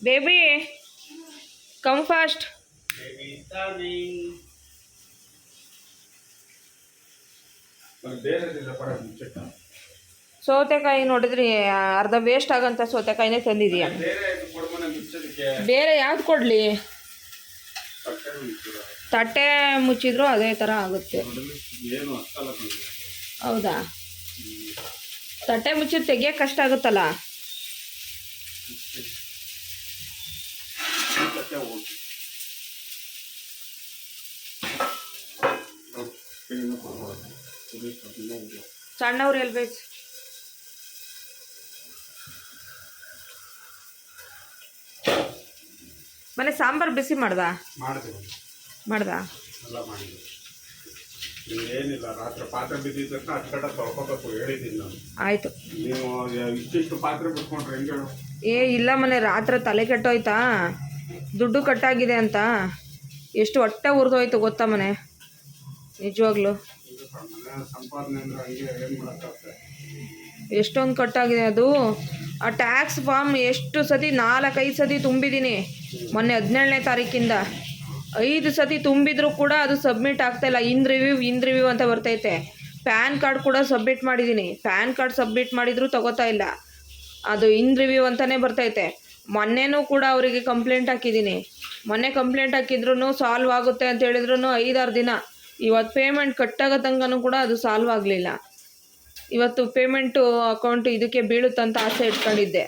ಬೇಬಿ ಕಮ್ ಫಾಸ್ಟ್ ಬೇರೆ ಸೌತೆಕಾಯಿ ನೋಡಿದ್ರಿ ಅರ್ಧ ವೇಸ್ಟ್ ಆಗಂತ ಸೌತೆಕಾಯಿನೇ ತಂದಿದೀಯ ಬೇರೆ ಯಾವ್ದು ಕೊಡಲಿ? ತಟ್ಟೆ ಮುಚ್ಚಿದ್ರು? ಅದೇ ಥರ ಆಗುತ್ತೆ. ಹೌದಾ? ತಟ್ಟೆ ಮುಚ್ಚಿದ್ ತೆಗಿಯೋಕೆ ಕಷ್ಟ ಆಗುತ್ತಲ್ಲ. ಸಣ್ಣವ್ರು ಎಲ್ಲಿ ಬೇಕು ಮನೆ ಸಾಂಬಾರು ಬಿಸಿ ಮಾಡ್ದ? ಮಾಡ್ದಾ ಮಾಡ್ದ? ಎಲ್ಲ ಮಾಡಿದ್ವಿ ಏನಿಲ್ಲ ರಾತ್ರಿ ಪಾತ್ರೆ ಬಿದ್ದಿದ್ದ ತಕ್ಷಣ ಹತ್ತು ಕಡೆ ತೊಳ್ಕೊಬೇಕು ಹೇಳಿದ್ದೀನಿ ನಾನು. ಆಯಿತು. ನೀವು ಇಷ್ಟಿಷ್ಟು ಪಾತ್ರೆ ಬಿಟ್ಕೊಂಡ್ರೆ ಹೆಂಗೆ ಏ ಇಲ್ಲ ಮನೆ ರಾತ್ರಿ ತಲೆ ಕೆಟ್ಟೋಯ್ತಾ? ದುಡ್ಡು ಕಟ್ಟಾಗಿದೆ ಅಂತ. ಎಷ್ಟು ಹೊಟ್ಟೆ ಉರಿದೋಯ್ತು ಗೊತ್ತಾ ಮನೆ? ನಿಜವಾಗ್ಲು. ಇದು ಮನೆ ಸಂಪಾದನೆ ಅಂದ್ರೆ ಹಂಗೆ ಏನು ಮಾಡೋಕ್ಕಾಗ್ತದೆ? ಎಷ್ಟೊಂದು ಕಟ್ಟಾಗಿದೆ ಅದು. ಆ ಟ್ಯಾಕ್ಸ್ ಫಾರ್ಮ್ ಎಷ್ಟು ಸತಿ? ನಾಲ್ಕೈದು ಸತಿ ತುಂಬಿದ್ದೀನಿ. ಮೊನ್ನೆ ಹದಿನೇಳನೇ ತಾರೀಕಿಂದ. ಐದು ಸತಿ ತುಂಬಿದ್ರೂ ಕೂಡ ಅದು ಸಬ್ಮಿಟ್ ಆಗ್ತಾಯಿಲ್ಲ ಇನ್ ರಿವ್ಯೂ ಇನ್ ರಿವ್ಯೂ ಅಂತ ಬರ್ತೈತೆ. ಪ್ಯಾನ್ ಕಾರ್ಡ್ ಕೂಡ ಸಬ್ಮಿಟ್ ಮಾಡಿದ್ದೀನಿ. ಪ್ಯಾನ್ ಕಾರ್ಡ್ ಸಬ್ಮಿಟ್ ಮಾಡಿದರೂ ತಗೋತಾ ಇಲ್ಲ. ಅದು ಇನ್ ರಿವ್ಯೂ ಅಂತಲೇ ಬರ್ತೈತೆ. ಮೊನ್ನೆನೂ ಕೂಡ ಅವರಿಗೆ ಕಂಪ್ಲೇಂಟ್ ಹಾಕಿದ್ದೀನಿ. ಮೊನ್ನೆ ಕಂಪ್ಲೇಂಟ್ ಹಾಕಿದ್ರು ಸಾಲ್ವ್ ಆಗುತ್ತೆ ಅಂತ ಹೇಳಿದ್ರು ಐದಾರು ದಿನ. ಇವತ್ತು ಪೇಮೆಂಟ್ ಕಟ್ಟಾಗೋ ತನಕನೂ ಕೂಡ ಅದು ಸಾಲ್ವ್ ಆಗಲಿಲ್ಲ. ಇವತ್ತು ಪೇಮೆಂಟು ಅಕೌಂಟು ಇದಕ್ಕೆ ಬೀಳುತ್ತಂತ ಆಸೆ ಇಟ್ಕೊಂಡಿದ್ದೆ.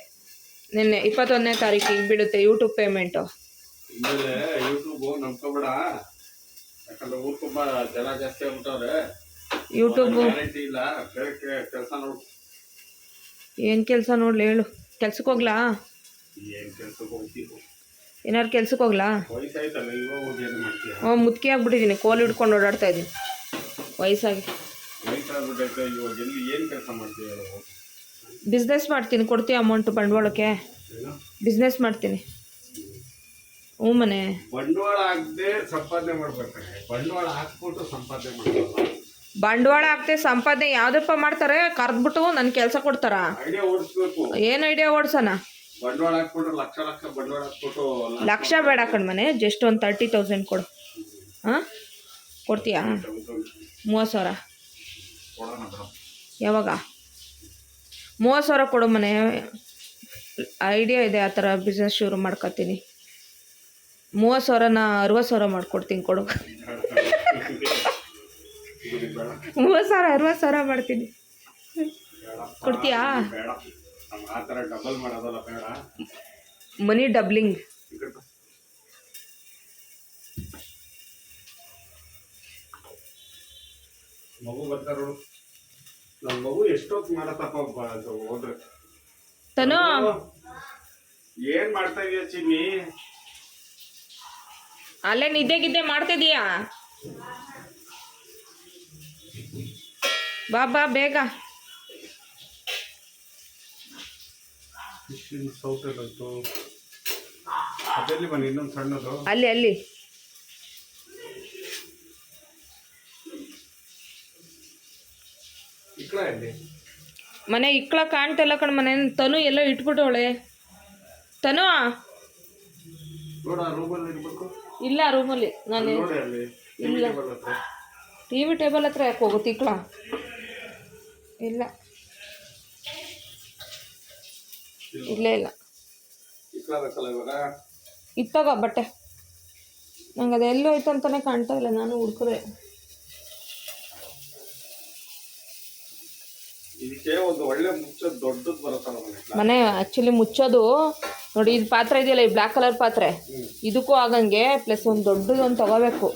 ನಿನ್ನೆ ಇಪ್ಪತ್ತೊಂದನೇ ತಾರೀಕಿಗೆ ಬೀಳುತ್ತೆ ಯೂಟ್ಯೂಬ್ ಪೇಮೆಂಟು ಆಮೇಲೆ ಯೂಟ್ಯೂಬು ನಂಬ್ಕೊಬೇಡ. ಯಾಕಂದ್ರೆ ಊರ್ ತುಂಬ ಜನ ಜಾಸ್ತಿ ಆಗ್ಬಿಟ್ಟವ್ರೆ. ಯೂಟ್ಯೂಬು ಗ್ಯಾರಂಟಿ ಇಲ್ಲ. ಬೇರೆ ಕೆಲಸ ನೋಡು. ಏನು ಕೆಲಸ ನೋಡ್ಲಿ ಹೇಳು. ಕೆಲ್ಸಕ್ಕೆ ಹೋಗ್ಲಾ? ಏನು ಕೆಲ್ಸಕ್ಕೆ ಹೋಗ್ತೀವಿ ಏನಾರು ಕೆಲ್ಸಕ್ಕೆ ಹೋಗ್ಲಾ? ವಯಸ್ಸಾಯ್ತಲ್ಲ ಇವಾಗ ಹೋಗಿ ಏನು ಮಾಡ್ತೀಯ? ಹ್ಞೂ ಮುದುಕಿ ಆಗ್ಬಿಟ್ಟಿದ್ದೀನಿ ಕೋಲ್ ಹಿಡ್ಕೊಂಡು ಓಡಾಡ್ತಾ ಇದ್ದೀನಿ ವಯಸ್ಸಾಗಿ. ವಯಸ್ಸಾಗ್ಬಿಟ್ಟೈತೆ ಇವಾಗ ಎಲ್ಲಿ ಏನು ಕೆಲಸ ಮಾಡ್ತೀಯ ಹೇಳು? ಬಿಸ್ನೆಸ್ ಮಾಡ್ತೀನಿ ಕೊಡ್ತೀಯ ಅಮೌಂಟ್ ಬಂಡವಾಳಕ್ಕೆ? ಏನು? ಬಿಸ್ನೆಸ್ ಮಾಡ್ತೀನಿ. ಹ್ಞೂ ಮನೆ ಬಂಡವಾಳ ಹಾಕದೆ ಸಂಪಾದನೆ ಮಾಡ್ಬೇಕಾರೆ ಬಂಡವಾಳ ಹಾಕ್ಬಿಟ್ಟು ಸಂಪಾದನೆ ಮಾಡ್ಬೇಕು. ಬಂಡವಾಳ ಹಾಕ್ತೆ ಸಂಪಾದನೆ ಯಾವುದಪ್ಪ ಮಾಡ್ತಾರೆ? ಕರೆದ್ಬಿಟ್ಟು ನನ್ನ ಕೆಲಸ ಕೊಡ್ತಾರಾ? ಐಡಿಯಾ ಓಡಿಸ್ಬೇಕು. ಏನು ಐಡಿಯಾ ಓಡ್ಸೋಣ? ಬಂಡವಾಳ ಹಾಕ್ಬಿಟ್ಟು ಲಕ್ಷ ಲಕ್ಷ ಬಂಡವಾಳ ಹಾಕ್ಬಿಟ್ಟು ಲಕ್ಷ ಬೇಡ ಕಣ್ಮನೆ ಜಸ್ಟ್ ಒಂದು ತರ್ಟಿ ತೌಸಂಡ್ ಕೊಡು. ಹಾಂ? ಕೊಡ್ತೀಯಾ? ಮೂವತ್ತು ಸಾವಿರ. ಯಾವಾಗ? ಮೂವತ್ತು ಸಾವಿರ ಕೊಡು ಮನೆ. ಐಡಿಯಾ ಇದೆ ಆ ಥರ ಬಿಸ್ನೆಸ್ ಶುರು ಮಾಡ್ಕೊತೀನಿ. ಮೂವತ್ತು ಸಾವಿರನ ಅರವತ್ತು ಸಾವಿರ ಮಾಡ್ಕೊಡ್ತೀನಿ ಕೊಡು. ಮೂವತ್ತು ಸಾವಿರ ಅರವತ್ತು ಸಾವಿರ ಮಾಡ್ತೀನಿ. ಕೊಡ್ತೀಯಾ? ಮನಿ ಡಬ್ಲಿಂಗ್ ಮಗು ಬರ್ತಾರ? ನನ್ನ ಮಗು ಎಷ್ಟೊತ್ತು ಮಾಡತ್ತಪ್ಪ ಅದು ಹೋದ್ರೆ. ತನು? ಏನ್ ಮಾಡ್ತಾ ಇದೀಯ ಚಿನ್ನಿ? ಅಲ್ಲೇ ನಿದ್ದೆ ಗಿದ್ದೆ ಮಾಡ್ತಿದೀಯಾ ಬಾ ಬಾ ಬೇಗ. ಸೌಟ್ ಎಲ್ಲ ಇತ್ತು ಬನ್ನಿ ಇನ್ನೊಂದು ಸಣ್ಣದು? ಅಲ್ಲಿ ಅಲ್ಲಿ. ಇಕ್ಳ ಮನೆ ಇಕ್ಕಳ ಕಾಣ್ತಲ್ಲ ಕಣ ಮನೆ ತನು ಎಲ್ಲ ಇಟ್ಬಿಟ್ಟವಳೆ. ತನು? ನೋಡ ರೂಮಲ್ಲಿ ಇರ್ಬೇಕು. ಇಲ್ಲ ರೂಮಲ್ಲಿ ನಾನು ನೋಡಿ ಅಲ್ಲಿ ಇಲ್ಲ. ಟಿ ವಿ ಟೇಬಲ್ ಹತ್ರ ಯಾಕೆ ಹೋಗುತ್ತೆ ಇಕ್ಕಳ ಇಲ್ಲ. ಇಲ್ಲೇ ಇಲ್ಲ. ಇಕ್ಳ ಬೇಕಲ್ಲ ಇವಾಗ? ಇತ್ತಾಗ ಬಟ್ಟೆ. ನಂಗೆ ಅದು ಎಲ್ಲೋ ಹೋಯ್ತು ಅಂತಾನೆ ಕಾಣ್ತಾ ಇಲ್ಲ ನಾನು ಹುಡ್ಕದೆ. ಇದಕ್ಕೆ ಒಂದು ಒಳ್ಳೆ ಮುಚ್ಚ ದೊಡ್ಡದು ಬರುತ್ತಲ್ಲ ಮನೆ. ಮನೆ ಆ್ಯಕ್ಚುಲಿ ಮುಚ್ಚೋದು ನೋಡಿ ಇದು ಪಾತ್ರೆ ಇದೆಯಲ್ಲ ಈ ಬ್ಲ್ಯಾಕ್ ಕಲರ್ ಪಾತ್ರೆ. ಇದಕ್ಕೂ ಆಗಂಗೆ ಪ್ಲಸ್ ಒಂದು ದೊಡ್ಡದು ಒಂದು ತಗೋಬೇಕು.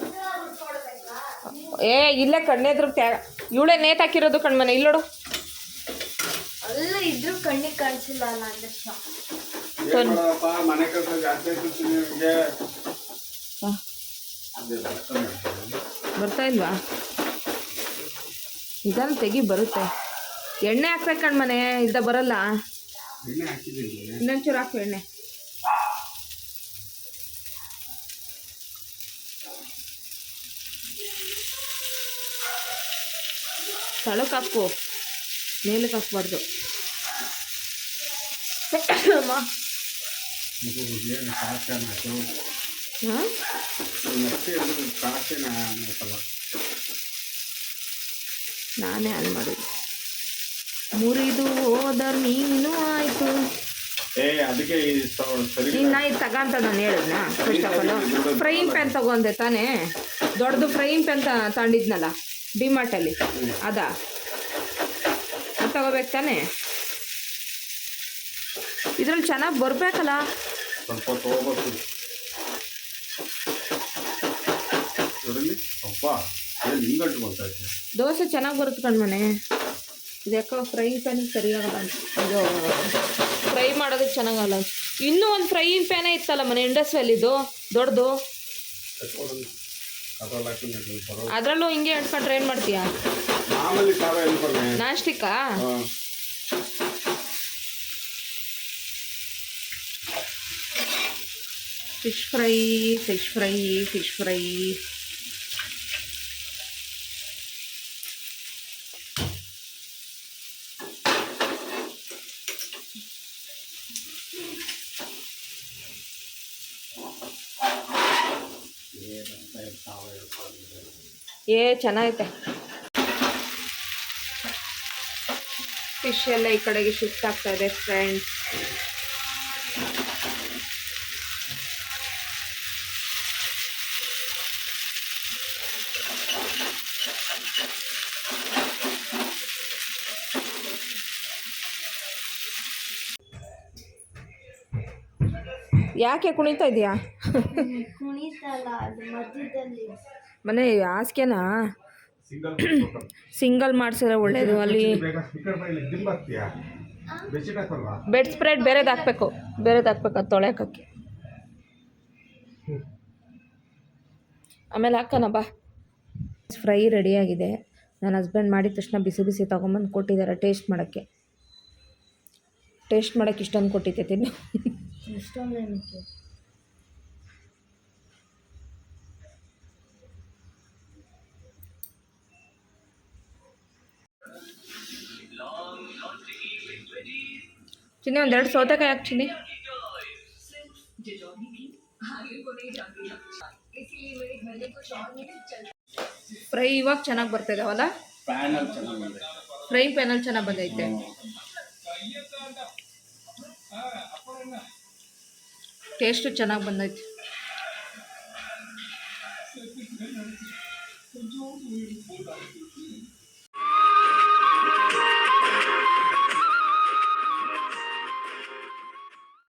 ಏ ಇಲ್ಲೇ ಕಣ್ಣೆದ್ರು ತ್ಯಾ ಇವಳೆ ನೇತ್ ಹಾಕಿರೋದು ಕಣ್ಮನೆ ಇಲ್ಲೋಡು ಅಲ್ಲ ಇದ್ರೂ ಕಣ್ಣಿಗೆ ಕಾಣಿಸಿಲ್ಲ ಅಲ್ಲ ಅಂದ್ರೆ ಏನ್ ಮಾಡೋದಪ್ಪ ಮನೆ ಕೆಲಸ ಜಾಸ್ತಿ ಆಯ್ತು ನಿಮಗೆ ಹಾ, ಬರ್ತಾ ಇಲ್ವಾ? ಇದನ್ನು ತೆಗಿ ಬರುತ್ತೆ. ಎಣ್ಣೆ ಹಾಕ್ಬೇಕು ಕಣ್ಮನೆ ಇದ್ದ ಬರಲ್ಲ. ಇನ್ನೊಂಚೂರು ಹಾಕು ಎಣ್ಣೆ. ತಳಕ್ಕೆ ಹಾಕು. ಮೇಲಕ್ಕೆ ಹಾಕ್ಬಾರ್ದು. ನಾನೇ ಆನ್ ಮಾಡಿದ್ದು. ಮುರಿದು ಹೋದ ಮೀನು ಆಯ್ತು. ಏ ಅದಕ್ಕೆ ಇದು ತಗಂತ ನಾನು ಹೇಳಿದ್ನ? First of all frying pan ತಗೊಂಡೆ ತಾನೇ? ದೊಡ್ಡದು ಫ್ರೈಯಿಂಗ್ ಪ್ಯಾನ್ ತಗೊಂಡಿದ್ನಲ್ಲ ಡಿಮಾರ್ಟಲ್ಲಿ. ಅದಾ? ಅದು ತಗೋಬೇಕು ತಾನೇ? ಇದ್ರಲ್ಲಿ ಚೆನ್ನಾಗಿ ಬರಬೇಕಲ್ಲ? ಸ್ವಲ್ಪ ತಗೋಬೇಕು ದೋಸೆ ಚೆನ್ನಾಗಿ ಬರುತ್ತೆ ಕಣ್ಮನೆ ಇದು ಯಾಕೋ ಫ್ರೈ ಪ್ಯಾನಿಗೆ ಸರಿಯಾಗಲ್ಲ ಇದು ಫ್ರೈ ಮಾಡೋದಕ್ಕೆ ಚೆನ್ನಾಗಲ್ಲ. ಇನ್ನೂ ಒಂದು ಫ್ರೈಯಿಂಗ್ ಪ್ಯಾನೇ ಇತ್ತಲ್ಲ ಮನೆ ಇಂಡಸ್ಟ್ರಿಯಲ್ಲಿದ್ದು? ದೊಡ್ಡದು? ಅದ್ರಲ್ಲಿ ಹಿಂಗೆ ಇಟ್ಕೊಂಡ್ರೆ ಏನು ಮಾಡ್ತೀಯಾ? ನಾಷ್ಟಿಕಾ? Fish fry fish fry fish fry ಏ, ಚೆನ್ನಾಗೈತೆ. ಫಿಶ್ ಎಲ್ಲ ಈ ಕಡೆಗೆ ಶಿಫ್ಟ್ ಆಗ್ತಾ ಇದೆ ಫ್ರೆಂಡ್ಸ್ ಯಾಕೆ ಕುಣಿತಾ ಇದೆಯಾ? ಕುಣಿತಲ್ಲ ಅದು ಮಧ್ಯದಲ್ಲಿ. ಮನೆ ಹಾಸಿಗೆನಾ? ಸಿಂಗಲ್ ಮಾಡಿಸಿದ್ರೆ ಒಳ್ಳೇದು ಅಲ್ಲಿ ಬೆಡ್ ಸ್ಪ್ರೆಡ್ ಬೇರೆದು ಹಾಕ್ಬೇಕು ಬೇರೆದು ಹಾಕ್ಬೇಕು ಅದು ತೊಳೆಯೋಕ್ಕೆ ಆಮೇಲೆ ಹಾಕೋಣ ಬಾ. ಫ್ರೈ ರೆಡಿಯಾಗಿದೆ ನನ್ನ ಹಸ್ಬೆಂಡ್ ಮಾಡಿದ ತಕ್ಷಣ ಬಿಸಿ ಬಿಸಿ ತೊಗೊಂಬಂದು ಕೊಟ್ಟಿದ್ದಾರೆ ಟೇಸ್ಟ್ ಮಾಡೋಕ್ಕೆ. ಟೇಸ್ಟ್ ಮಾಡೋಕ್ಕೆ ಇಷ್ಟೊಂದು ಕೊಟ್ಟಿದ್ದೆ ತಿನ್ನು. ಚಿನ್ನಿ ಒಂದೆರಡು ಸೌತೆಕಾಯಿ ಹಾಕಿ ಚಿನ್ನಿ. ಫ್ರೈ ಇವಾಗ ಚೆನ್ನಾಗಿ ಚೆನ್ನಾಗಿ ಬಂದೆ ಫ್ರೈ ಪ್ಯಾನಲ್ಲಿ ಚೆನ್ನಾಗಿ ಬಂದೈತೆ. ಟೇಸ್ಟು ಚೆನ್ನಾಗಿ ಬಂದೈತೆ.